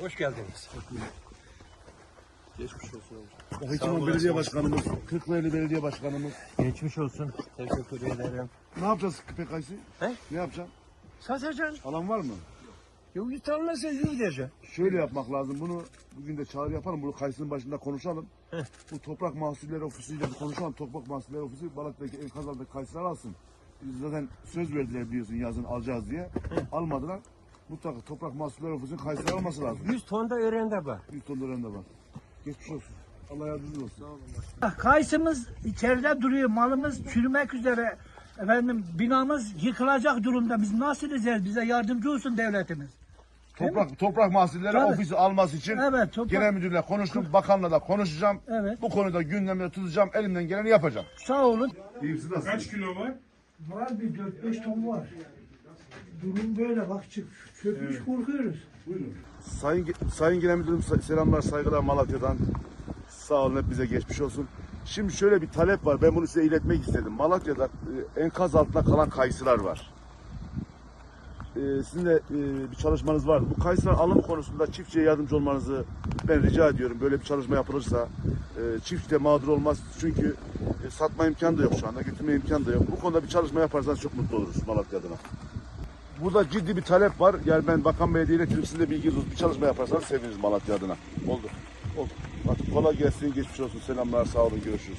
Hoş geldiniz. Geçmiş olsun. Hekimon Belediye Başkanımız, Kırklareli Belediye Başkanımız. Geçmiş olsun. Teşekkür ederim. Ne yapacağız kayısı? He? Ne yapacaksın? Satacaksın. Alan var mı? Yok git almazsa yüz diyeceksin. Şöyle yapmak lazım. Bunu bugün de çağrı yapalım. Bunu kayısının başında konuşalım. Heh. Bu Toprak Mahsulleri Ofisi'yle konuşalım. Toprak Mahsulleri Ofisi Balat'taki enkaz altındaki kayısılar alsın. Biz zaten söz verdiler biliyorsun yazın alacağız diye. Almadılar. Mutlaka Toprak Mahsulleri Ofisi'nin kayısılar alması lazım. 100 ton da öğrende var. 100 ton da var. Geçmiş olsun. Allah yardımcınız olsun. Kayısımız içeride duruyor, malımız çürümek üzere. Efendim binamız yıkılacak durumda. Biz nasıl edeceğiz? Bize yardımcı olsun devletimiz. Toprak Toprak Mahsulleri Tabii. Ofisi alması için Evet, toprak- genel müdürle konuştum. Bakanla da konuşacağım. Evet. Bu konuda gündemde tutacağım. Elimden geleni yapacağım. Sağ olun. Kaç kilo var? Var bir 4-5 ton var. Durum böyle bak çık. Çökmüş korkuyoruz. Sayın Sayın Genel Müdürüm selamlar saygılar Malatya'dan. Sağ olun hep bize geçmiş olsun. Şimdi şöyle bir talep var. Ben bunu size iletmek istedim. Malatya'da e, enkaz altında kalan kayısılar var. E, sizin de e, bir çalışmanız var. Bu kayısılar alım konusunda çiftçiye yardımcı olmanızı ben rica ediyorum. Böyle bir çalışma yapılırsa e, çiftçi de mağdur olmaz. Çünkü e, satma imkanı da yok şu anda. Götürme imkanı da yok. Bu konuda bir çalışma yaparsanız çok mutlu oluruz Malatya adına. Burada ciddi bir talep var. Yani ben Bakan Bey'e de iletirim. Siz de bilginiz olsun. Bir çalışma yaparsanız seviniriz Malatya adına. Oldu. Oldu. Hadi kolay gelsin. Geçmiş olsun. Selamlar. Sağ olun. Görüşürüz.